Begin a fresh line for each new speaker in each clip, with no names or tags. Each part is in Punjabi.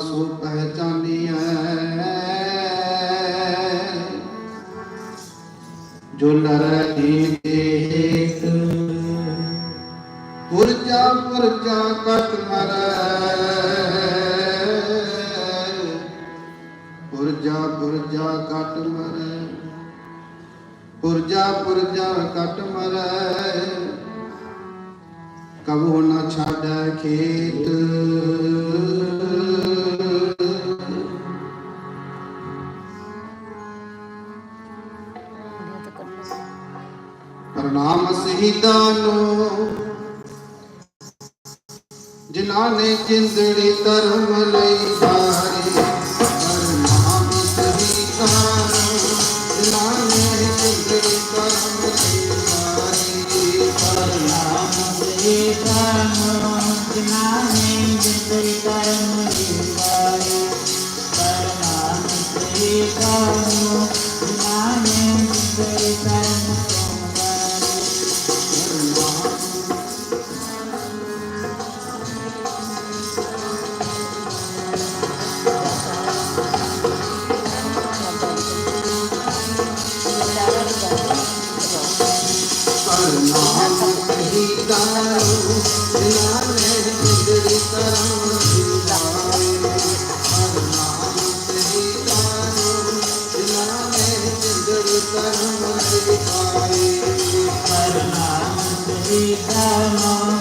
सो पहचानिया जो नर पुरजा पुरजा कट मर। पुरजा पुरजा कट मर। पुरजा पुरजा कट मर। कबू न छाड़ खेत ਪ੍ਰਣਾਮ ਸਹੀਦਾਂ ਨੂੰ ਜਿਨ੍ਹਾਂ ਨੇ ਜਿੰਦੜੀ ਧਰਮ ਲਈ
ਬਾਹਰ Rama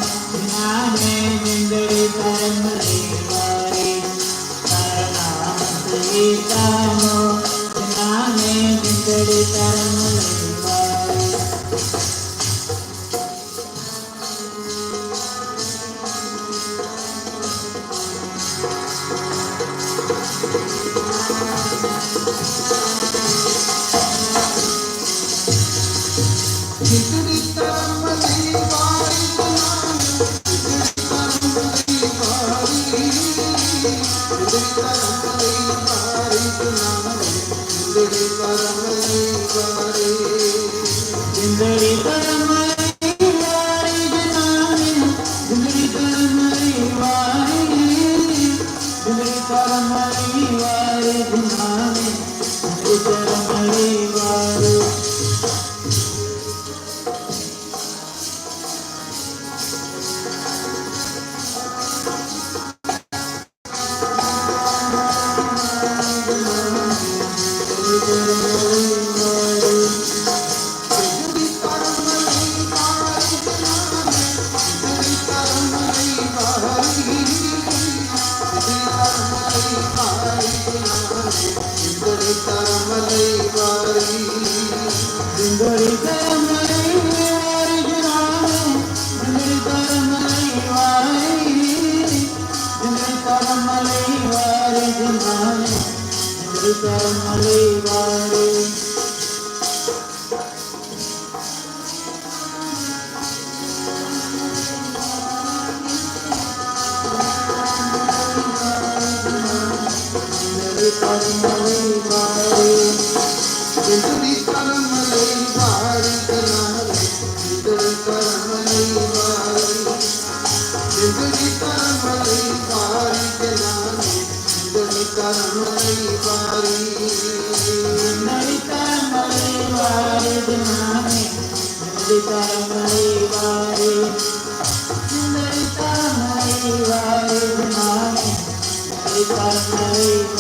Ai.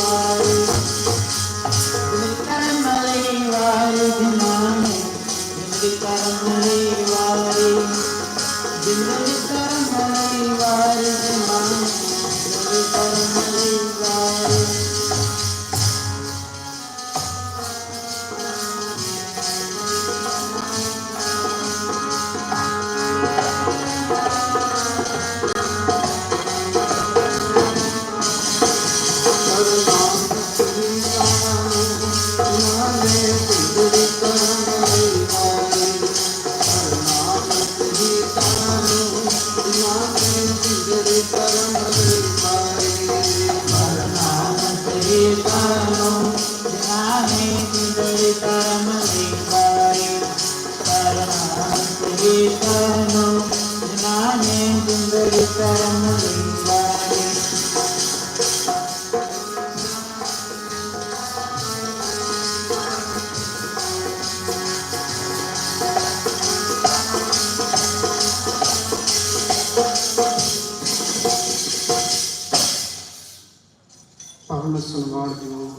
ਸਨਮਾਨ ਜੋ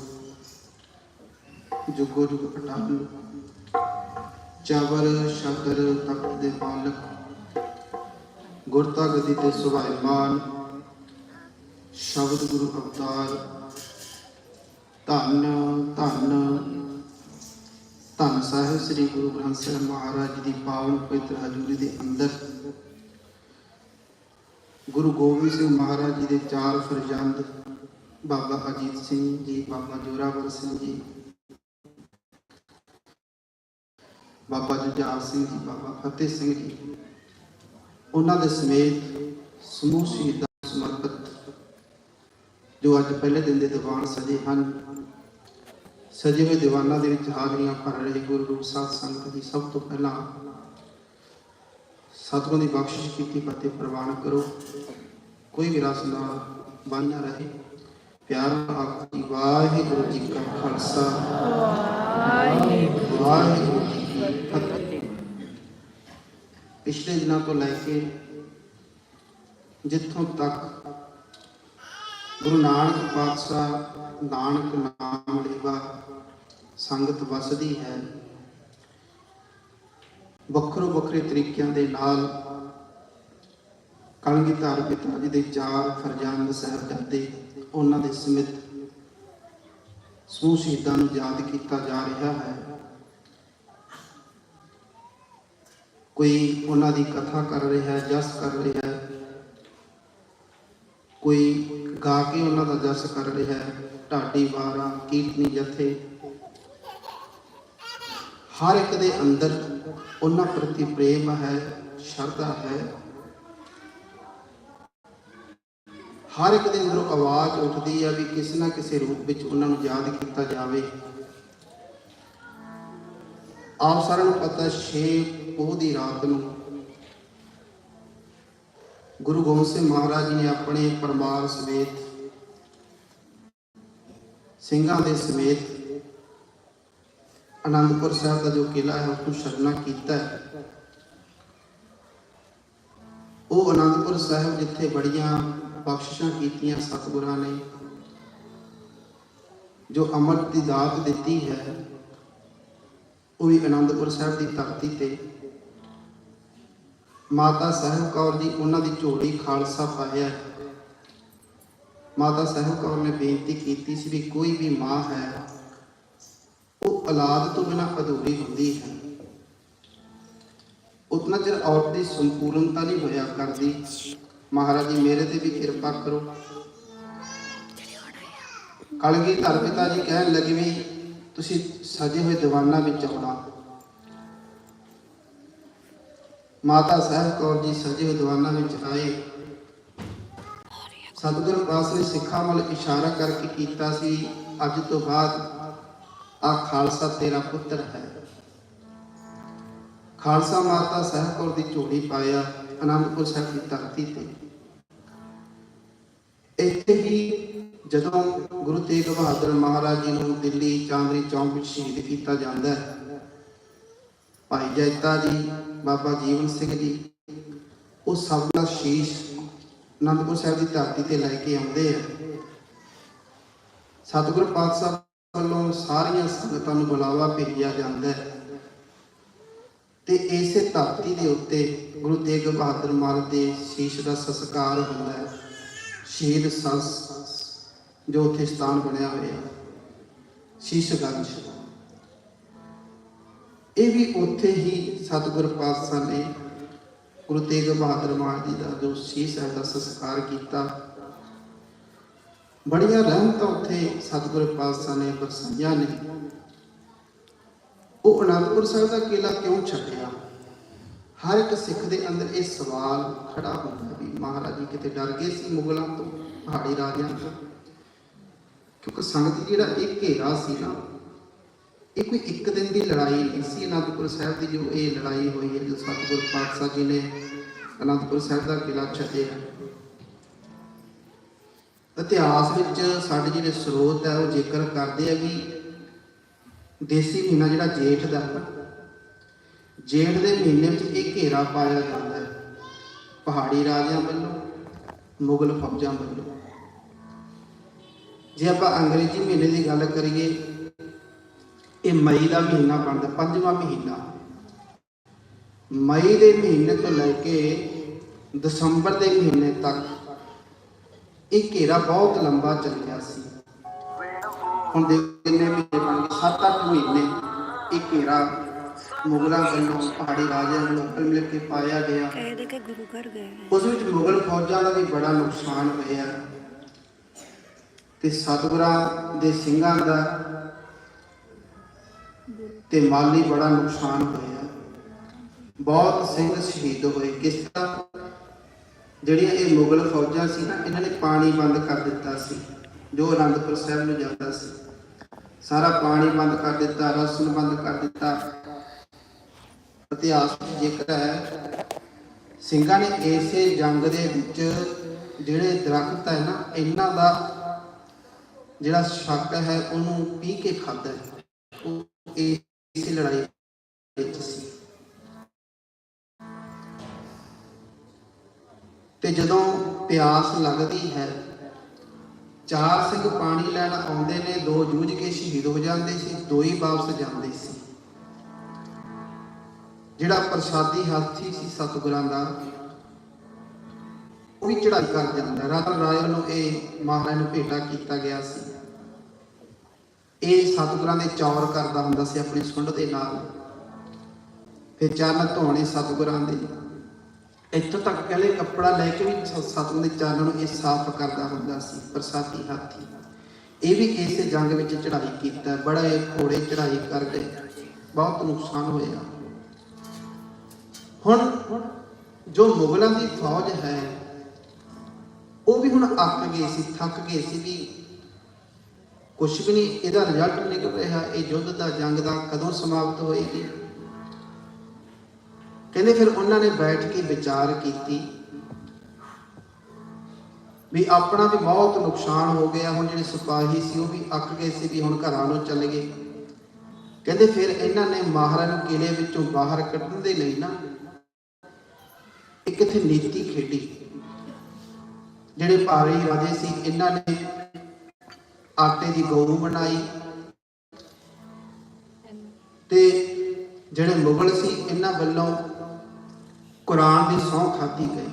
ਜੁਗੋ ਜੁਗ ਅਟਲ ਚਾਵਰ ਸ਼ਾਦਰ ਤਖਤ ਦੇ ਮਾਲਕ ਗੁਰਤਾ ਗਦੀ ਤੇ ਸੁਭਾਇਮਾਨ ਸ਼ਬਦ ਗੁਰੂ ਅਵਤਾਰ, ਧੰਨ ਧੰਨ ਧੰਨ ਸਾਹਿਬ ਸ੍ਰੀ ਗੁਰੂ ਗ੍ਰੰਥ ਸਾਹਿਬ ਮਹਾਰਾਜ ਦੀ ਪਾਵਨ ਪਵਿੱਤਰ ਹਜ਼ੂਰੀ ਦੇ ਅੰਦਰ, ਗੁਰੂ ਗੋਬਿੰਦ ਸਿੰਘ ਮਹਾਰਾਜ ਜੀ ਦੇ ਚਾਰ ਫਰਜ਼ੰਦ ਬਾਬਾ ਅਜੀਤ ਸਿੰਘ ਜੀ ਬਾਬਾ ਜੋਰਾਵਰ ਸਿੰਘ ਜੀ ਬਾਬਾ ਜੁਝਾਰ ਸਿੰਘ ਜੀ ਬਾਬਾ ਫਤਿਹ ਸਿੰਘ ਜੀ ਉਹਨਾਂ ਦੇ ਸਮੇਤ ਸਮੂਹ ਸ਼ਹੀਦਾਂ ਸਮਰਪਿਤ ਜੋ ਅੱਜ ਪਹਿਲੇ ਦਿਨ ਦੇ ਦੀਵਾਨ ਸਜੇ ਹਨ ਸਜੇ ਹੋਏ ਦੀਵਾਨਾਂ ਦੇ ਵਿੱਚ ਹਾਜ਼ਰੀਆਂ ਭਰ ਰਹੇ ਗੁਰੂ ਰੂਪ ਸਾਧ ਸੰਗਤ ਜੀ ਸਭ ਤੋਂ ਪਹਿਲਾਂ ਸਤਿਗੁਰਾਂ ਦੀ ਬਖਸ਼ਿਸ਼ ਕੀਤੀ ਫਤਿਹ ਪ੍ਰਵਾਨ ਕਰੋ ਕੋਈ ਵੀ ਰਸ ਨਾ ਰਹੇ ਪਿਆਰ ਆਖੀ ਵਾਹਿਗੁਰੂ ਜੀ ਕਾ ਖਾਲਸਾ। ਵਾਹਿਗੁਰੂ ਜੀ ਕੀ ਫਤਿਹ। ਪਿਛਲੇ ਦਿਨਾਂ ਤੋਂ ਲੈ ਕੇ ਜਿੱਥੋਂ ਤੱਕ ਗੁਰੂ ਨਾਨਕ ਪਾਤਸ਼ਾਹ ਨਾਨਕ ਨਾਮ ਲੇਵਾ ਸੰਗਤ ਵਸਦੀ ਹੈ ਵੱਖਰੋ ਵੱਖਰੇ ਤਰੀਕਿਆਂ ਦੇ ਨਾਲ ਕਲਗੀਧਰ ਪਿਤਾ ਜੀ ਦੇ ਚਾਰ ਫਰਜ਼ੰਦ ਸਾਹਿਬਜ਼ਾਦੇ ਉਹਨਾਂ ਦੇ ਸਮਿਤ ਸਮੂਹ ਸ਼ਹੀਦਾਂ ਨੂੰ ਯਾਦ ਕੀਤਾ ਜਾ ਰਿਹਾ ਹੈ। ਕੋਈ ਉਹਨਾਂ ਦੀ ਕਥਾ ਕਰ ਰਿਹਾ ਹੈ, ਜਸ ਕਰ ਰਿਹਾ ਹੈ। ਕੋਈ ਗਾ ਕੇ ਉਹਨਾਂ ਦਾ ਜਸ ਕਰ ਰਿਹਾ ਹੈ। ਢਾਡੀ ਵਾਰਾਂ, ਕੀਰਤਨੀ ਜਥੇ। ਹਰ ਇੱਕ ਦੇ ਅੰਦਰ ਉਹਨਾਂ ਪ੍ਰਤੀ ਪ੍ਰੇਮ ਹੈ, ਸ਼ਰਧਾ ਹੈ। ਹਰ ਇੱਕ ਦੇ ਅੰਦਰੋਂ ਆਵਾਜ਼ ਉੱਠਦੀ ਹੈ ਵੀ ਕਿਸੇ ਨਾ ਕਿਸੇ ਰੂਪ ਵਿੱਚ ਉਹਨਾਂ ਨੂੰ ਯਾਦ ਕੀਤਾ ਜਾਵੇ, ਆਪ ਸਾਰਿਆਂ ਨੂੰ ਪਤਾ ਛੇ ਪੋਹ ਦੀ ਰਾਤ ਨੂੰ ਗੁਰੂ ਗੋਬਿੰਦ ਸਿੰਘ ਮਹਾਰਾਜ ਜੀ ਨੇ ਆਪਣੇ ਪਰਿਵਾਰ ਸਮੇਤ, ਸਿੰਘਾਂ ਦੇ ਸਮੇਤ ਅਨੰਦਪੁਰ ਸਾਹਿਬ ਦਾ ਜੋ ਕਿਲਾ ਹੈ, ਉਸ ਨੂੰ ਛੱਡਣਾ ਕੀਤਾ ਹੈ। ਉਹ ਅਨੰਦਪੁਰ ਸਾਹਿਬ ਜਿੱਥੇ ਬੜੀਆਂ ਬਖਸ਼ਿਸ਼ਾਂ ਕੀਤੀਆਂ ਸਤਿਗੁਰਾਂ ਨੇ। ਜੋ ਅੰਮ੍ਰਿਤ ਦੀ ਦਾਤ ਦਿੱਤੀ ਹੈ, ਉਹ ਵੀ ਆਨੰਦਪੁਰ ਸਾਹਿਬ ਦੀ ਧਰਤੀ ਤੇ। ਮਾਤਾ ਸਾਹਿਬ ਕੌਰ ਜੀ, ਉਹਨਾਂ ਦੀ ਝੋਲੀ ਖਾਲਸਾ ਪਾਇਆ ਮਾਤਾ ਸਾਹਿਬ ਕੌਰ ਨੇ ਬੇਨਤੀ ਕੀਤੀ ਸੀ ਵੀ ਕੋਈ ਵੀ ਮਾਂ ਹੈ, ਉਹ ਔਲਾਦ ਤੋਂ ਬਿਨਾਂ ਅਧੂਰੀ ਹੁੰਦੀ ਹੈ। ਉਤਨਾ ਚਿਰ ਔਰਤ ਦੀ ਸੰਪੂਰਨਤਾ ਨਹੀਂ ਹੋਇਆ ਕਰਦੀ। ਮਹਾਰਾਜ ਜੀ, ਮੇਰੇ ਤੇ ਵੀ ਕਿਰਪਾ ਕਰੋ। ਕਲਗੀ ਧਰ ਪਿਤਾ ਜੀ ਕਹਿਣ ਲੱਗੇ ਵੀ ਤੁਸੀਂ ਸਜੇ ਹੋਏ ਦੀਵਾਨਾਂ ਵਿੱਚ ਆਉਣਾ। ਮਾਤਾ ਸਾਹਿਬ ਕੌਰ ਜੀ ਸਜੇ ਹੋਏ ਦੀਵਾਨਾਂ ਵਿੱਚ ਆਏ। ਸਤਿਗੁਰੂ ਪਾਸ ਨੇ ਸਿੱਖਾਂ ਵੱਲ ਇਸ਼ਾਰਾ ਕਰਕੇ ਕੀਤਾ ਸੀ, ਅੱਜ ਤੋਂ ਬਾਅਦ ਆ ਖਾਲਸਾ ਤੇਰਾ ਪੁੱਤਰ ਹੈ। ਖਾਲਸਾ ਮਾਤਾ ਸਾਹਿਬ ਕੌਰ ਦੀ ਝੋਲੀ ਪਾਇਆ। ਅਨੰਦਪੁਰ ਸਾਹਿਬ ਦੀ ਧਰਤੀ ਤੇ। ਇੱਥੇ ਹੀ ਜਦੋਂ ਗੁਰੂ ਤੇਗ ਬਹਾਦਰ ਮਹਾਰਾਜ ਜੀ ਨੂੰ ਦਿੱਲੀ ਚਾਂਦਨੀ ਚੌਂਕ ਵਿੱਚ ਸ਼ਹੀਦ ਕੀਤਾ ਜਾਂਦਾ ਹੈ, ਭਾਈ ਜੈਤਾ ਜੀ, ਬਾਬਾ ਜੀਵਨ ਸਿੰਘ ਜੀ, ਉਹ ਸਭ ਦਾ ਸ਼ੀਸ਼ ਅਨੰਦਪੁਰ ਸਾਹਿਬ ਦੀ ਧਰਤੀ ਤੇ ਲੈ ਕੇ ਆਉਂਦੇ ਆ। ਸਤਿਗੁਰ ਪਾਤਸ਼ਾਹ ਵੱਲੋਂ ਸਾਰੀਆਂ ਸੰਗਤਾਂ ਨੂੰ ਬੁਲਾਵਾ ਭੇਜਿਆ ਜਾਂਦਾ ਹੈ। ਤੇ ਇਸੇ ਧਰਤੀ ਦੇ ਉੱਤੇ ਗੁਰੂ ਤੇਗ ਬਹਾਦਰ ਮਹਾਰਾਜ ਦੇ ਸ਼ੀਸ਼ ਦਾ ਸੰਸਕਾਰ ਹੁੰਦਾ ਹੈ। ਸ਼ਹੀਦ ਸੰਸ ਜੋ ਉੱਥੇ ਸਥਾਨ ਬਣਿਆ ਹੋਇਆ ਸ਼ੀਸ਼ਗੰਜ। ਇਹ ਵੀ ਉੱਥੇ ਹੀ ਸਤਿਗੁਰ ਪਾਤਸ਼ਾਹ ਨੇ ਗੁਰੂ ਤੇਗ ਬਹਾਦਰ ਮਹਾਰਾਜ ਜੀ ਦਾ ਜੋ ਸ਼ੀਸ਼ ਹੈ ਦਾ ਸੰਸਕਾਰ ਕੀਤਾ। ਬੜੀਆਂ ਰਹਿਮਤਾਂ ਉੱਥੇ ਸਤਿਗੁਰ ਪਾਤਸ਼ਾਹ ਨੇ ਬਰਸਾਈਆਂ ਨੇ। ਉਹ ਅਨੰਦਪੁਰ ਸਾਹਿਬ ਦਾ ਕਿਲਾ ਕਿਉਂ ਛੱਡਿਆ? ਹਰ ਇੱਕ ਸਿੱਖ ਦੇ ਅੰਦਰ ਇਹ ਸਵਾਲ ਖੜਾ ਹੁੰਦਾ ਵੀ ਮਹਾਰਾਜ ਜੀ ਕਿਤੇ ਡਰ ਗਏ ਸੀ ਮੁਗਲਾਂ ਤੋਂ, ਪਹਾੜੀ ਰਾਜਿਆਂ ਤੋਂ? ਕਿਉਂਕਿ ਸੰਗਤ ਜਿਹੜਾ ਇਹ ਘੇਰਾ ਸੀ ਨਾ, ਇਹ ਕੋਈ ਇੱਕ ਦਿਨ ਦੀ ਲੜਾਈ ਨਹੀਂ ਸੀ ਅਨੰਦਪੁਰ ਸਾਹਿਬ ਦੀ ਜੋ ਇਹ ਲੜਾਈ ਹੋਈ ਹੈ, ਜੋ ਸਤਿਗੁਰ ਪਾਤਸ਼ਾਹ ਜੀ ਨੇ ਅਨੰਦਪੁਰ ਸਾਹਿਬ ਦਾ ਕਿਲਾ ਛੱਡਿਆ। ਇਤਿਹਾਸ ਵਿੱਚ ਸਾਡੇ ਜਿਹੜੇ ਸਰੋਤ ਹੈ, ਉਹ ਜ਼ਿਕਰ ਕਰਦੇ ਆ ਵੀ ਦੇਸੀ ਮਹੀਨਾ ਜਿਹੜਾ ਜੇਠ ਦਾ ਹੈ, ਜੇਠ ਦੇ ਮਹੀਨੇ ਵਿੱਚ ਇਹ ਘੇਰਾ ਪਾਇਆ ਜਾਂਦਾ ਹੈ। ਪਹਾੜੀ ਰਾਜਿਆਂ ਵੱਲੋਂ ਮੁਗਲ ਫੌਜਾਂ ਵੱਲੋਂ। ਜੇ ਆਪਾਂ ਅੰਗਰੇਜ਼ੀ ਮਹੀਨੇ ਦੀ ਗੱਲ ਕਰੀਏ ਇਹ ਮਈ ਦਾ ਮਹੀਨਾ ਬਣਦਾ ਪੰਜਵਾਂ ਮਹੀਨਾ। ਮਈ ਦੇ ਮਹੀਨੇ ਤੋਂ ਲੈ ਕੇ ਦਸੰਬਰ ਦੇ ਮਹੀਨੇ ਤੱਕ ਇਹ ਘੇਰਾ ਬਹੁਤ ਲੰਬਾ ਚੱਲਿਆ ਸੀ। ਹੁਣ ਦੇ ਕਿੰਨੇ ਮਹੀਨੇ ਬਣ ਗਏ। 7-8 ਮਹੀਨੇ ਇਹ ਘੇਰਾ ਮੁਗਲਾਂ ਵੱਲੋਂ ਪਹਾੜੀ ਰਾਜਿਆਂ ਵੱਲੋਂ ਮਿਲ ਕੇ ਪਾਇਆ ਗਿਆ। ਉਸ ਵਿੱਚ ਮੁਗਲ ਫੌਜਾਂ ਦਾ ਵੀ ਬੜਾ ਨੁਕਸਾਨ ਹੋਇਆ। ਤੇ ਸਤਗੁਰਾਂ ਦੇ ਸਿੰਘਾਂ ਦਾ ਤੇ ਮਾਲੀ ਬੜਾ ਨੁਕਸਾਨ ਹੋਇਆ। ਬਹੁਤ ਸਿੰਘ ਸ਼ਹੀਦ ਹੋਏ। ਕਿਸ ਤਰ੍ਹਾਂ? ਜਿਹੜੀਆਂ ਇਹ ਮੁਗਲ ਫੌਜਾਂ ਸੀ ਨਾ ਇਹਨਾਂ ਨੇ ਪਾਣੀ ਬੰਦ ਕਰ ਦਿੱਤਾ ਸੀ। ਜੋ ਅਨੰਦਪੁਰ ਸਾਹਿਬ ਨੂੰ ਜਾਂਦਾ ਸੀ। ਸਾਰਾ ਪਾਣੀ ਬੰਦ ਕਰ ਦਿੱਤਾ, ਰਸਨ ਬੰਦ ਕਰ ਦਿੱਤਾ। ਇਤਿਹਾਸ ਵਿੱਚ ਜ਼ਿਕਰ ਹੈ, ਸਿੰਘਾਂ ਨੇ ਇਸੇ ਜੰਗ ਦੇ ਵਿੱਚ ਜਿਹੜੇ ਦਰਖਤ ਹੈ ਨਾ, ਇਹਨਾਂ ਦਾ ਜਿਹੜਾ ਸ਼ੱਕ ਹੈ, ਉਹਨੂੰ ਪੀ ਕੇ ਖਾਦਾ ਉਹ ਇਸੇ ਲੜਾਈ ਵਿੱਚ ਸੀ। ਤੇ ਜਦੋਂ ਪਿਆਸ ਲੱਗਦੀ ਹੈ ਚਾਰ ਸਿੰਘ ਪਾਣੀ ਲੈਣ ਆਉਂਦੇ ਨੇ, ਦੋ ਜੂਝ ਕੇ ਸ਼ਹੀਦ ਹੋ ਜਾਂਦੇ ਸੀ ਦੋ ਹੀ ਵਾਪਸ ਜਾਂਦੇ ਸੀ। ਜਿਹੜਾ ਪ੍ਰਸਾਦੀ ਹਾਥੀ ਸੀ ਸਤਿਗੁਰਾਂ ਦਾ, ਉਹ ਵੀ ਚੜਾਈ ਕਰ ਜਾਂਦਾ। ਰਤਨ ਰਾਏ ਨੂੰ ਇਹ ਮਹਾਰਾਜ ਨੂੰ ਭੇਟਾ ਕੀਤਾ ਗਿਆ ਸੀ। ਇਹ ਸਤਿਗੁਰਾਂ ਦੇ ਚੌਰ ਕਰਦਾ ਹੁੰਦਾ ਸੀ ਆਪਣੀ ਸੁੰਡ ਦੇ ਨਾਲ। ਫਿਰ ਚਰਨ ਧੋਣੇ ਸਤਿਗੁਰਾਂ ਦੇ। ਇੱਥੋਂ ਤੱਕ ਕਹਿੰਦੇ ਕੱਪੜਾ ਲੈ ਕੇ ਵੀ ਸ- ਦੇ ਚਰਨ ਨੂੰ ਇਹ ਸਾਫ਼ ਕਰਦਾ ਹੁੰਦਾ ਸੀ ਪ੍ਰਸਾਦੀ ਹਾਥੀ। ਇਹ ਵੀ ਇਸੇ ਜੰਗ ਵਿੱਚ ਚੜਾਈ ਕੀਤਾ, ਬੜਾ ਇਹ ਘੋੜੇ ਚੜਾਈ ਕਰ ਗਏ ਬਹੁਤ ਨੁਕਸਾਨ ਹੋਇਆ। ਹੁਣ ਜੋ ਮੁਗਲਾਂ ਦੀ ਫੌਜ ਹੈ, ਉਹ ਵੀ ਹੁਣ ਅੱਕ ਗਏ ਸੀ, ਥੱਕ ਗਏ ਸੀ ਵੀ ਕੁਝ ਵੀ ਨਹੀਂ, ਇਹਦਾ ਰਿਜ਼ਲਟ ਨਿਕਲ ਰਿਹਾ, ਇਹ ਯੁੱਧ ਦਾ ਜੰਗ ਦਾ ਕਦੋਂ ਸਮਾਪਤ ਹੋਏਗੀ? ਕਹਿੰਦੇ ਫਿਰ ਉਹਨਾਂ ਨੇ ਬੈਠ ਕੇ ਵਿਚਾਰ ਕੀਤੀ ਵੀ ਆਪਣਾ ਵੀ ਬਹੁਤ ਨੁਕਸਾਨ ਹੋ ਗਿਆ, ਹੁਣ ਜਿਹੜੇ ਸਿਪਾਹੀ ਸੀ ਉਹ ਵੀ ਅੱਕ ਗਏ ਸੀ ਵੀ ਹੁਣ ਘਰਾਂ ਨੂੰ ਚੱਲ ਗਏ। ਕਹਿੰਦੇ ਫਿਰ ਇਹਨਾਂ ਨੇ ਮਹਾਰਾਜ ਨੂੰ ਕਿਲੇ ਵਿੱਚੋਂ ਬਾਹਰ ਕੱਢਣ ਦੇ ਲਈ ਨਾ ਇੱਕ ਇੱਥੇ ਨੀਤੀ ਖੇਡੀ। ਜਿਹੜੇ ਭਾਰੀ ਰਾਜੇ ਸੀ, ਇਹਨਾਂ ਨੇ ਆਟੇ ਦੀ ਗਊ ਬਣਾਈ ਤੇ ਜਿਹੜੇ ਮੁਗਲ ਸੀ, ਇਹਨਾਂ ਵੱਲੋਂ ਕੁਰਾਨ ਦੀ ਸਹੁੰ ਖਾਧੀ ਗਈ।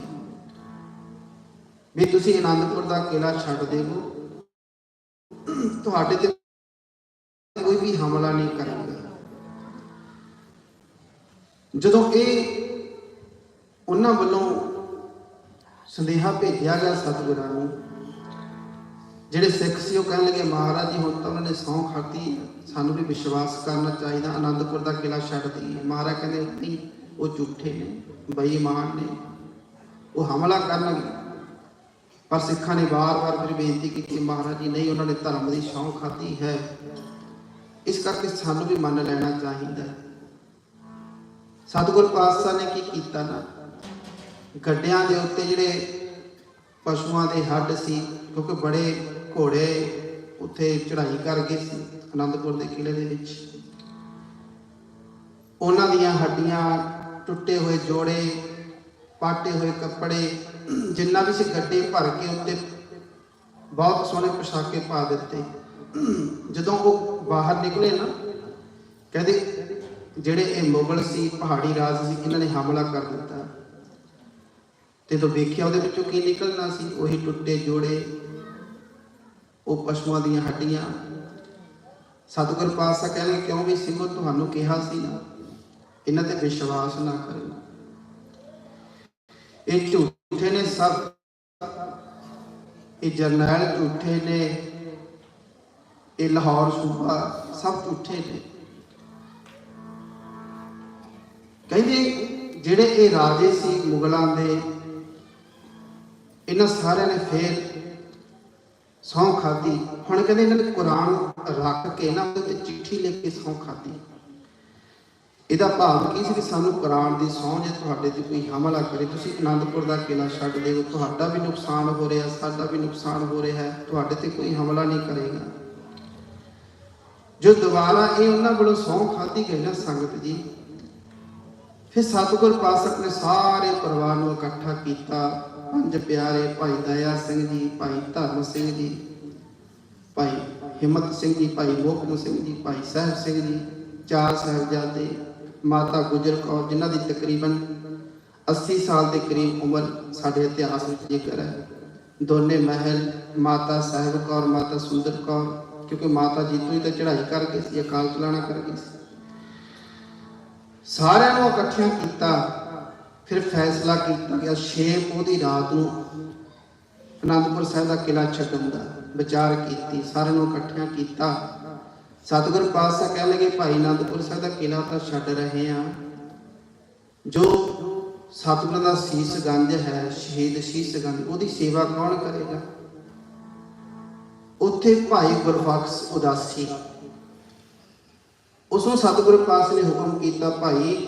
ਵੀ ਤੁਸੀਂ ਆਨੰਦਪੁਰ ਦਾ ਕਿਲਾ ਛੱਡ ਦੇਵੋ ਤੁਹਾਡੇ ਤੇ ਕੋਈ ਵੀ ਹਮਲਾ ਨਹੀਂ ਕਰੇਗਾ। ਜਦੋਂ ਇਹ ਉਹਨਾਂ ਵੱਲੋਂ ਸੰਦੇਹਾ ਭੇਜਿਆ ਗਿਆ ਸਤਿਗੁਰਾਂ ਨੂੰ, ਜਿਹੜੇ ਸਿੱਖ ਸੀ, ਉਹ ਕਹਿਣ ਲੱਗੇ ਮਹਾਰਾਜ ਜੀ, ਹੁਣ ਤਾਂ ਉਹਨਾਂ ਨੇ ਸਹੁੰ ਖਾਧੀ, ਸਾਨੂੰ ਵੀ ਵਿਸ਼ਵਾਸ ਕਰਨਾ ਚਾਹੀਦਾ ਆਨੰਦਪੁਰ ਦਾ ਕਿਲਾ ਛੱਡ ਦਈਏ। ਮਹਾਰਾਜ ਕਹਿੰਦੇ, ਨਹੀਂ ਉਹ ਝੂਠੇ ਨੇ, ਬੇਈਮਾਨ ਨੇ, ਉਹ ਹਮਲਾ ਕਰਨਗੇ ਪਰ ਸਿੱਖਾਂ ਨੇ ਵਾਰ-ਵਾਰ ਫਿਰ ਬੇਨਤੀ ਕੀਤੀ, ਮਹਾਰਾਜ ਜੀ, ਨਹੀਂ, ਉਹਨਾਂ ਨੇ ਧਰਮ ਦੀ ਸਹੁੰ ਖਾਧੀ ਹੈ। ਇਸ ਕਰਕੇ ਸਾਨੂੰ ਵੀ ਮੰਨ ਲੈਣਾ ਚਾਹੀਦਾ ਹੈ। ਸਤਿਗੁਰ ਪਾਤਸ਼ਾਹ ਨੇ ਕੀ ਕੀਤਾ ਨਾ? ਗੱਡਿਆਂ ਦੇ ਉੱਤੇ ਜਿਹੜੇ ਪਸ਼ੂਆਂ ਦੇ ਹੱਡ ਸੀ, ਕਿਉਂਕਿ ਬੜੇ ਘੋੜੇ ਉੱਥੇ ਚੜ੍ਹਾਈ ਕਰ ਗਏ ਸੀ, ਅਨੰਦਪੁਰ ਦੇ ਕਿਲੇ ਦੇ ਵਿੱਚ। ਉਹਨਾਂ ਦੀਆਂ ਹੱਡੀਆਂ ਟੁੱਟੇ ਹੋਏ ਜੋੜੇ, ਪਾਟੇ ਹੋਏ ਕੱਪੜੇ, ਜਿੰਨਾ ਵੀ ਸੀ ਗੱਡੇ ਭਰ ਕੇ ਉੱਤੇ ਬਹੁਤ ਸੋਹਣੇ ਪੋਸ਼ਾਕੇ ਪਾ ਦਿੱਤੇ। ਜਦੋਂ ਉਹ ਬਾਹਰ ਨਿਕਲੇ ਨਾ, ਕਹਿੰਦੇ ਜਿਹੜੇ ਇਹ ਮੁਗਲ ਸੀ, ਪਹਾੜੀ ਰਾਜ ਸੀ, ਇਹਨਾਂ ਨੇ ਹਮਲਾ ਕਰ ਦਿੱਤਾ। ਤੇ ਤੋਂ ਵੇਖਿਆ ਉਹਦੇ ਵਿੱਚੋਂ ਕੀ ਨਿਕਲਣਾ ਸੀ, ਉਹੀ ਟੁੱਟੇ ਜੋੜੇ, ਉਹ ਪਸ਼ੂਆਂ ਦੀਆਂ ਹੱਡੀਆਂ। ਸਤਿਗੁਰ ਪਾਤਸ਼ਾਹ ਕਹਿੰਦੇ, ਕਿਉਂ ਵੀ ਸਿੰਘੋ ਤੁਹਾਨੂੰ ਕਿਹਾ ਸੀ ਨਾ? ਇਹਨਾਂ ਤੇ ਵਿਸ਼ਵਾਸ ਨਾ ਕਰੋ ਇਹ ਝੂਠੇ ਨੇ ਸਭ। ਇਹ ਜਰਨੈਲ ਝੂਠੇ ਨੇ। ਇਹ ਲਾਹੌਰ ਸੂਬਾ ਸਭ ਝੂਠੇ ਨੇ। ਕਹਿੰਦੇ ਜਿਹੜੇ ਇਹ ਰਾਜੇ ਸੀ ਮੁਗਲਾਂ ਦੇ, ਇਹਨਾਂ ਸਾਰਿਆਂ ਨੇ ਫੇਰ ਸੌਂ ਖਾਦੀ ਹੁਣ ਕਹਿੰਦੇ ਇਹਨਾਂ ਨੇ ਕੁਰਾਨ ਰੱਖ ਕੇ ਇਹਨਾਂ ਤੇ ਚਿੱਠੀ ਲਿਖ ਕੇ ਸਹੁੰ ਖਾਦੀ ਇਹਦਾ ਭਾਵ ਕੀ ਸੀ ਕਿ ਸਾਨੂੰ ਕੁਰਾਨ ਦੀ ਸਹੁੰ ਜੇ ਤੁਹਾਡੇ ਤੇ ਕੋਈ ਹਮਲਾ ਕਰੇ? ਤੁਸੀਂ ਅਨੰਦਪੁਰ ਦਾ ਕਿਲਾ ਛੱਡ ਦਿਓ। ਤੁਹਾਡਾ ਵੀ ਨੁਕਸਾਨ ਹੋ ਰਿਹਾ, ਸਾਡਾ ਵੀ ਨੁਕਸਾਨ ਹੋ ਰਿਹਾ ਹੈ। ਤੁਹਾਡੇ ਤੇ ਕੋਈ ਹਮਲਾ ਨਹੀਂ ਕਰੇਗਾ। ਜੋ ਦੁਬਾਰਾ ਇਹ ਉਹਨਾਂ ਵੱਲੋਂ ਸਹੁੰ ਖਾਧੀ ਗਈ ਨਾ ਸੰਗਤ ਜੀ, ਫਿਰ ਸਤਿਗੁਰ ਪਾਸਕ ਨੇ ਸਾਰੇ ਪਰਿਵਾਰ ਨੂੰ ਇਕੱਠਾ ਕੀਤਾ। ਪੰਜ ਪਿਆਰੇ ਭਾਈ ਦਇਆ ਸਿੰਘ ਜੀ, ਭਾਈ ਧਰਮ ਸਿੰਘ ਜੀ, ਭਾਈ ਹਿੰਮਤ ਸਿੰਘ ਜੀ, ਭਾਈ ਮੋਹਕਮ ਸਿੰਘ ਜੀ, ਭਾਈ ਸਾਹਿਬ ਸਿੰਘ ਜੀ, ਚਾਰ ਸਾਹਿਬਜ਼ਾਦੇ ਮਾਤਾ ਗੁਜਰ ਕੌਰ, ਜਿਨ੍ਹਾਂ ਦੀ ਤਕਰੀਬਨ 80 ਸਾਲ ਦੇ ਕਰੀਬ ਉਮਰ ਸਾਡੇ ਇਤਿਹਾਸ ਵਿੱਚ ਜ਼ਿਕਰ ਹੈ। ਦੋਨੇ ਮਹਿਲ, ਮਾਤਾ ਸਾਹਿਬ ਕੌਰ, ਮਾਤਾ ਸੁੰਦਰ ਕੌਰ, ਕਿਉਂਕਿ ਮਾਤਾ ਜੀਤੂ ਜੀ ਤਾਂ ਚੜ੍ਹਾਈ ਕਰ ਗਏ ਸੀ, ਅਕਾਲ ਚਲਾਣਾ ਕਰ ਗਏ ਸੀ। ਸਾਰਿਆਂ ਨੂੰ ਇਕੱਠਿਆਂ ਕੀਤਾ, ਫਿਰ ਫੈਸਲਾ ਕੀਤਾ ਗਿਆ 6 ਪੋਹ ਦੀ ਰਾਤ ਨੂੰ ਅਨੰਦਪੁਰ ਸਾਹਿਬ ਦਾ ਕਿਲਾ ਛੱਡਣ ਦਾ ਵਿਚਾਰ ਕੀਤੀ, ਸਾਰਿਆਂ ਨੂੰ ਇਕੱਠਿਆਂ ਕੀਤਾ। ਸਤਿਗੁਰ ਪਾਤਸ਼ਾਹ ਕਹਿ ਲਗੇ, ਭਾਈ ਅਨੰਦਪੁਰ ਸਾਹਿਬ ਦਾ ਕਿਲਾ ਤਾਂ ਛੱਡ ਰਹੇ ਆ ਜੋ ਸਤਿਗੁਰਾਂ ਦਾ ਸੀਸ ਗੰਜ ਹੈ, ਸ਼ਹੀਦ ਸੀਸ ਗੰਜ ਉਹਦੀ ਸੇਵਾ ਕੌਣ ਕਰੇਗਾ? ਉੱਥੇ ਭਾਈ ਗੁਰਬਖਸ਼ ਉਦਾਸੀ। ਉਸ ਨੂੰ ਸਤਿਗੁਰੂ ਪਾਤਸ਼ਾਹ ਨੇ ਹੁਕਮ ਕੀਤਾ, ਭਾਈ,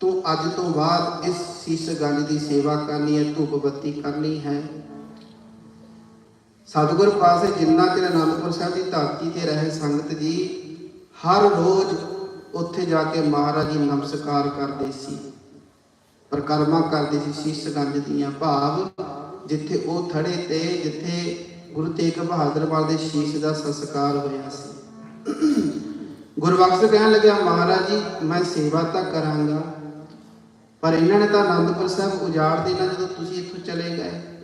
ਤੂੰ ਅੱਜ ਤੋਂ ਬਾਅਦ ਇਸ ਸੀਸ ਗੰਜ ਦੀ ਸੇਵਾ ਕਰਨੀ ਹੈ, ਧੂਪ ਬੱਤੀ ਕਰਨੀ ਹੈ। ਸਤਿਗੁਰ ਪਾਸੇ ਜਿੰਨਾ ਚਿਰ ਅਨੰਦਪੁਰ ਸਾਹਿਬ ਦੀ ਧਰਤੀ ਤੇ ਰਹੇ ਸੰਗਤ ਜੀ, ਹਰ ਰੋਜ਼ ਉੱਥੇ ਜਾ ਕੇ ਮਹਾਰਾਜ ਜੀ ਨਮਸਕਾਰ ਕਰਦੇ ਸੀ। ਪ੍ਰਕਰਮਾ ਕਰਦੇ ਸੀ ਸ਼ੀਸ਼ਗੰਜ ਦੀਆਂ ਭਾਵ, ਜਿੱਥੇ ਉਹ ਥੜੇ ਤੇ, ਜਿੱਥੇ ਗੁਰੂ ਤੇਗ ਬਹਾਦਰ ਵਾਲ ਦੇ ਸ਼ੀਸ਼ ਦਾ ਸੰਸਕਾਰ ਹੋਇਆ ਸੀ। ਗੁਰਬਖਸ਼ ਕਹਿਣ ਲੱਗਿਆ, ਮਹਾਰਾਜ ਜੀ, ਮੈਂ ਸੇਵਾ ਤਾਂ ਕਰਾਂਗਾ, ਪਰ ਇਹਨਾਂ ਨੇ ਤਾਂ ਆਨੰਦਪੁਰ ਸਾਹਿਬ ਉਜਾੜ ਦੇਣਾ ਜਦੋਂ ਤੁਸੀਂ ਇੱਥੋਂ ਚਲੇ ਗਏ।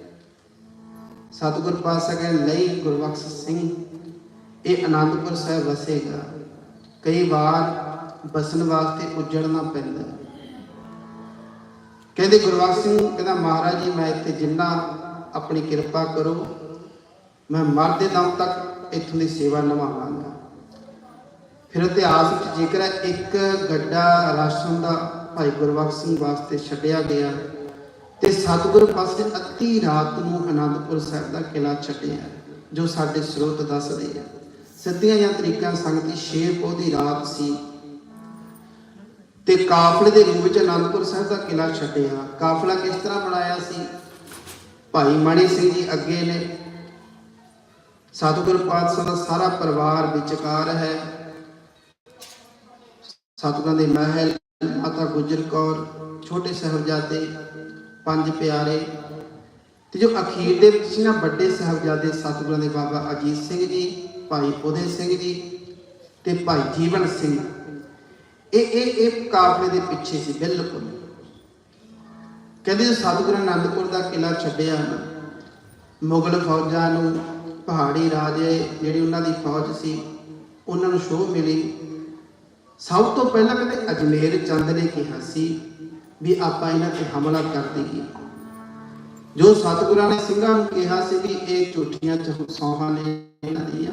ਸਤਿਗੁਰ ਪਾਤਸ਼ਾਹ ਲਈ ਗੁਰਬਖਸ਼ ਸਿੰਘ, ਇਹ ਆਨੰਦਪੁਰ ਸਾਹਿਬ ਵਸੇਗਾ। ਕਈ ਵਾਰ ਬਸਣ ਵਾਸਤੇ ਉੱਜੜਨਾ ਪੈਂਦਾ। ਕਹਿੰਦੇ ਗੁਰਬਖਸ਼ ਸਿੰਘ, ਕਹਿੰਦਾ ਮਹਾਰਾਜ ਜੀ, ਮੈਂ ਇੱਥੇ ਜਿੰਨਾ ਆਪਣੀ ਕਿਰਪਾ ਕਰੋ, ਮੈਂ ਮਰਦੇ ਦਮ ਤੱਕ ਇੱਥੋਂ ਦੀ ਸੇਵਾ ਨਿਭਾਵਾਂਗਾ। ਫਿਰ ਇਤਿਹਾਸ ਵਿੱਚ ਜ਼ਿਕਰ ਹੈ ਇੱਕ ਗੱਡਾ ਰਾਸ਼ਨ ਦਾ ਭਾਈ ਗੁਰਬਖਸ਼ ਸਿੰਘ ਵਾਸਤੇ ਛੱਡਿਆ ਗਿਆ ਤੇ ਸਤਿਗੁਰੂ ਪਾਸੇ ਅੱਧੀ ਰਾਤ ਨੂੰ ਅਨੰਦਪੁਰ ਸਾਹਿਬ ਦਾ ਕਿਲਾ ਛੱਡਿਆ ਜੋ ਸਾਡੇ ਸਰੋਤ ਦੱਸਦੇ ਆ। ਸਿੱਧੀਆਂ ਜਾਂ ਤਰੀਕਾਂ ਸੰਗਤੀ ਛੇ ਪੋਹ ਰਾਤ ਸੀ। ਤੇ ਕਾਫਲੇ ਦੇ ਰੂਪ ਵਿੱਚ ਅਨੰਦਪੁਰ ਸਾਹਿਬ ਦਾ ਕਿਲਾ ਛੱਡਿਆ। ਕਾਫਲਾ ਕਿਸ ਤਰ੍ਹਾਂ ਬਣਾਇਆ ਸੀ? ਭਾਈ ਮਣੀ ਸਿੰਘ ਜੀ ਅੱਗੇ ਨੇ। ਸਤਿਗੁਰ ਪਾਤਸ਼ਾਹ ਦਾ ਸਾਰਾ ਪਰਿਵਾਰ ਵਿਚਕਾਰ ਹੈ। ਸਤਿਗੁਰਾਂ ਦੇ ਮਹਿਲ, ਮਾਤਾ ਗੁਜਰ ਕੌਰ, ਛੋਟੇ ਸਾਹਿਬਜ਼ਾਦੇ ਪੰਜ ਪਿਆਰੇ ਤੇ ਜੋ ਅਖੀਰ ਦੇ ਵਿੱਚ ਸੀ ਨਾ ਵੱਡੇ ਸਾਹਿਬਜ਼ਾਦੇ ਸਤਿਗੁਰਾਂ ਦੇ ਬਾਬਾ ਅਜੀਤ ਸਿੰਘ ਜੀ, ਭਾਈ ਉਦੇ ਸਿੰਘ ਜੀ ਤੇ ਭਾਈ ਜੀਵਨ ਸਿੰਘ। ਇਹ ਇਹ ਇਹ ਕਾਫਲੇ ਦੇ ਪਿੱਛੇ ਸੀ, ਬਿਲਕੁਲ। ਕਹਿੰਦੇ ਜੋ ਸਤਿਗੁਰੂ ਅਨੰਦਪੁਰ ਦਾ ਕਿਲਾ ਛੱਡਿਆ ਨਾ, ਮੁਗਲ ਫੌਜਾਂ ਨੂੰ ਪਹਾੜੀ ਰਾਜੇ ਜਿਹੜੀ ਉਹਨਾਂ ਦੀ ਫੌਜ ਸੀ, ਉਹਨਾਂ ਨੂੰ ਸ਼ੋਅ ਮਿਲੀ। ਸਭ ਤੋਂ ਪਹਿਲਾਂ ਕਹਿੰਦੇ ਅਜਮੇਰ ਚੰਦ ਨੇ ਕਿਹਾ ਸੀ ਵੀ ਆਪਾਂ ਇਹਨਾਂ ਤੇ ਹਮਲਾ ਕਰ ਦਈਏ ਜੋ ਸਤਿਗੁਰਾਂ ਨੇ ਸਿੰਘਾਂ ਨੂੰ ਕਿਹਾ ਸੀ ਵੀ ਇਹ ਝੂਠੀਆਂ ਸੌਹਾਂ ਨੇ ਇਹਨਾਂ ਦੀਆਂ,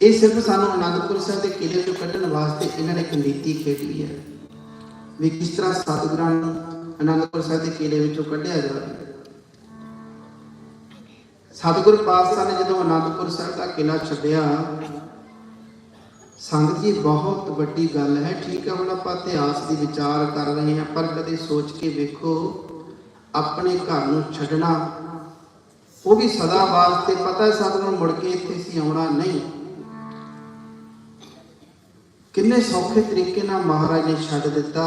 ਇਹ ਸਿਰਫ ਸਾਨੂੰ ਅਨੰਦਪੁਰ ਸਾਹਿਬ ਦੇ ਕਿਲੇ ਤੋਂ ਕੱਢਣ ਵਾਸਤੇ ਇਹਨਾਂ ਨੇ ਇੱਕ ਨੀਤੀ ਖੇਡੀ ਹੈ ਵੀ ਕਿਸ ਤਰ੍ਹਾਂ ਸਤਿਗੁਰਾਂ ਨੂੰ ਅਨੰਦਪੁਰ ਸਾਹਿਬ ਦੇ ਕਿਲੇ ਵਿੱਚੋਂ ਕੱਢਿਆ ਜਾਵੇ। ਸਤਿਗੁਰ ਪਾਤਸ਼ਾਹ ਨੇ ਜਦੋਂ ਅਨੰਦਪੁਰ ਸਾਹਿਬ ਦਾ ਕਿਲਾ ਛੱਡਿਆ ਸੰਗਤ ਜੀ, ਬਹੁਤ ਵੱਡੀ ਗੱਲ ਹੈ। ਠੀਕ ਹੈ, ਹੁਣ ਆਪਾਂ ਇਤਿਹਾਸ ਦੀ ਵਿਚਾਰ ਕਰ ਰਹੇ ਹਾਂ, ਪਰ ਕਦੇ ਸੋਚ ਕੇ ਵੇਖੋ, ਆਪਣੇ ਘਰ ਨੂੰ ਛੱਡਣਾ, ਉਹ ਵੀ ਸਦਾ ਵਾਸਤੇ ਪਤਾ ਹੈ ਸਤਿਗੁਰ ਮੁੜ ਕੇ ਇੱਥੇ ਸੀ ਆਉਣਾ ਨਹੀਂ। ਕਿੰਨੇ ਸੌਖੇ ਤਰੀਕੇ ਨਾਲ ਮਹਾਰਾਜ ਨੇ ਛੱਡ ਦਿੱਤਾ।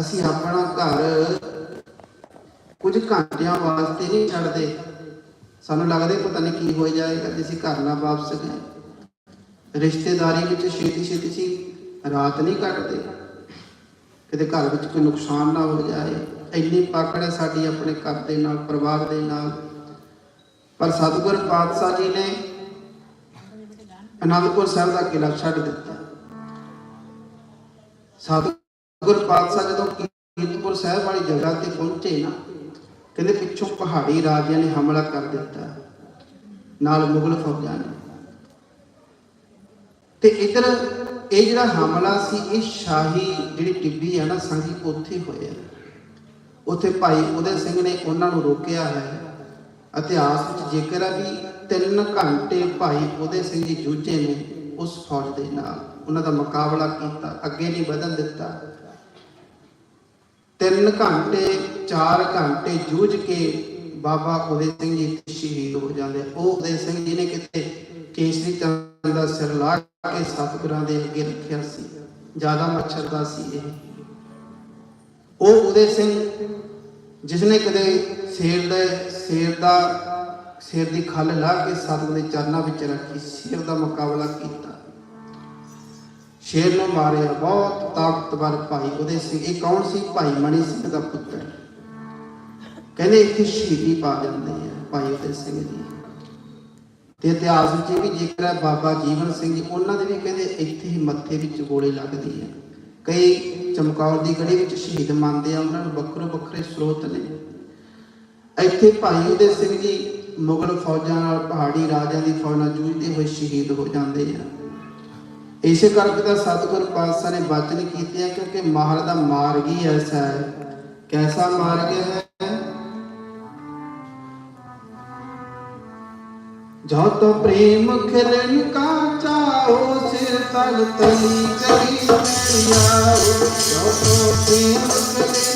ਅਸੀਂ ਆਪਣਾ ਘਰ ਕੁਝ ਘੰਟਿਆਂ ਵਾਸਤੇ ਨਹੀਂ ਛੱਡਦੇ। ਸਾਨੂੰ ਲੱਗਦਾ ਪਤਾ ਨਹੀਂ ਕੀ ਹੋ ਜਾਏਗਾ, ਜੇ ਅਸੀਂ ਘਰ ਨਾ ਵਾਪਸ ਗਏ। ਰਿਸ਼ਤੇਦਾਰੀ ਵਿੱਚ ਛੇਤੀ ਛੇਤੀ ਸੀ, ਰਾਤ ਨਹੀਂ ਕੱਟਦੇ। ਕਿਤੇ ਘਰ ਵਿੱਚ ਕੋਈ ਨੁਕਸਾਨ ਨਾ ਹੋ ਜਾਏ, ਇੰਨੀ ਪਾਕੜ ਹੈ ਸਾਡੀ ਆਪਣੇ ਘਰ ਦੇ ਨਾਲ, ਪਰਿਵਾਰ ਦੇ ਨਾਲ। ਪਰ ਸਤਿਗੁਰ ਪਾਤਸ਼ਾਹ ਜੀ ਨੇ ਅਨੰਦਪੁਰ ਸਾਹਿਬ ਦਾ ਕਿਲਾ ਛੱਡ ਦਿੱਤਾ। ਸਤਿਗੁਰ ਪਾਤਸ਼ਾਹ ਜਦੋਂ ਕੀਰਤਪੁਰ ਸਾਹਿਬ ਵਾਲੀ ਜਗ੍ਹਾ ਤੇ ਪਹੁੰਚੇ ਨਾ, ਕਹਿੰਦੇ ਪਿੱਛੋਂ ਪਹਾੜੀ ਰਾਜਿਆਂ ਨੇ ਹਮਲਾ ਕਰ ਦਿੱਤਾ। ਨਾਲ ਮੁਗਲ ਫੌਜਾਂ ਨੇ। ਤੇ ਇਧਰ ਇਹ ਜਿਹੜਾ ਹਮਲਾ ਸੀ, ਇਹ ਸ਼ਾਹੀ ਜਿਹੜੀ ਟਿੱਬੀ ਹੈ ਨਾ ਸੰਗੀ ਉੱਥੇ ਹੋਇਆ। ਉੱਥੇ ਭਾਈ ਉਦੈ ਸਿੰਘ ਨੇ ਉਹਨਾਂ ਨੂੰ ਰੋਕਿਆ ਹੈ। ਇਤਿਹਾਸ ਵਿੱਚ ਜ਼ਿਕਰ ਹੈ ਵੀ 3 ਘੰਟੇ ਭਾਈ ਉਦੈ ਸਿੰਘ ਜੀ ਜੂਝੇ ਨੇ ਉਸ ਫੌਜ ਦੇ ਨਾਲ। ਉਹਨਾਂ ਦਾ ਮੁਕਾਬਲਾ ਕੀਤਾ, ਅੱਗੇ ਨਹੀਂ ਵਧਣ ਦਿੱਤਾ। ਤਿੰਨ ਘੰਟੇ 4 ਘੰਟੇ ਜੂਝ ਕੇ ਬਾਬਾ ਉਦੇ ਸਿੰਘ ਜੀ ਸ਼ਹੀਦ ਹੋ ਜਾਂਦੇ ਉਹ ਉਦੇ ਸਿੰਘ ਜੀ ਨੇ ਕਿਤੇ ਕੇਸਰੀ ਚੰਦ ਦਾ ਸਿਰ ਲਾ ਕੇ ਸਤਿਗੁਰਾਂ ਦੇ ਅੱਗੇ ਰੱਖਿਆ ਸੀ। ਜ਼ਿਆਦਾ ਮੱਛਰ ਦਾ ਸੀ ਇਹ। ਉਹ ਉਦੇ ਸਿੰਘ ਜਿਸ ਨੇ ਕਦੇ ਸ਼ੇਰ ਦਾ ਸ਼ੇਰ ਦਾ ਸ਼ੇਰ ਦੀ ਖੱਲ ਲਾ ਕੇ ਸਤਿਗੁਰ ਦੇ ਚਰਨਾਂ ਵਿੱਚ ਰੱਖੀ, ਸ਼ੇਰ ਦਾ ਮੁਕਾਬਲਾ ਕੀਤਾ। ਸ਼ੇਰ ਨੂੰ ਮਾਰਿਆ। ਬਹੁਤ ਤਾਕਤਵਰ ਭਾਈ ਉਹਦੇ ਸਿੰਘ। ਇਹ ਕੌਣ ਸੀ? ਭਾਈ ਮਣੀ ਸਿੰਘ ਦਾ ਪੁੱਤਰ। ਕਹਿੰਦੇ ਇੱਥੇ ਸ਼ਹੀਦੀ ਪਾ ਜਾਂਦੇ ਆ ਭਾਈ ਉਹਦੇ ਸਿੰਘ ਜੀ। ਤੇ ਇਤਿਹਾਸ ਵਿੱਚ ਵੀ ਜ਼ਿਕਰ ਬਾਬਾ ਜੀਵਨ ਸਿੰਘ ਜੀ, ਉਹਨਾਂ ਦੇ ਵੀ ਕਹਿੰਦੇ ਇੱਥੇ ਹੀ ਮੱਥੇ ਵਿੱਚ ਗੋਲੀ ਲੱਗਦੀ ਹੈ ਕਈ ਚਮਕੌਰ ਦੀ ਗੜੀ ਵਿੱਚ ਸ਼ਹੀਦ ਮੰਨਦੇ ਆ, ਉਹਨਾਂ ਨੂੰ ਵੱਖਰੇ ਵੱਖਰੇ ਸਰੋਤ ਨੇ। ਇੱਥੇ ਭਾਈ ਉਦੇ ਸਿੰਘ ਜੀ ਮੁਗਲ ਫੌਜਾਂ ਨਾਲ, ਪਹਾੜੀ ਰਾਜਿਆਂ ਦੀ ਫੌਜ ਨਾਲ ਜੂਝਦੇ ਹੋਏ ਸ਼ਹੀਦ ਹੋ ਜਾਂਦੇ ਆ। ਇਸੇ ਕਰਕੇ ਤਾਂ ਸਤਿਗੁਰ ਪਾਤਸ਼ਾਹ ਨੇ ਬਚਨ ਕੀਤੇ ਆ, ਕਿਉਂਕਿ ਮਾਹਰ ਦਾ ਮਾਰਗ ਹੀ ਐਸਾ ਹੈ। ਕੈਸਾ ਮਾਰਗ ਹੈ? ਜੋ ਤੋ ਪ੍ਰੇਮ ਖਿਲਨ ਕਾ ਚਾਹੋ, ਸਿਰ ਤਲ ਤਲੀ ਕਰੀ ਮੇਰਿਆਓ ਜੋ ਤੋ ਪ੍ਰੇਮ ਖਿਲਨ ਕਾ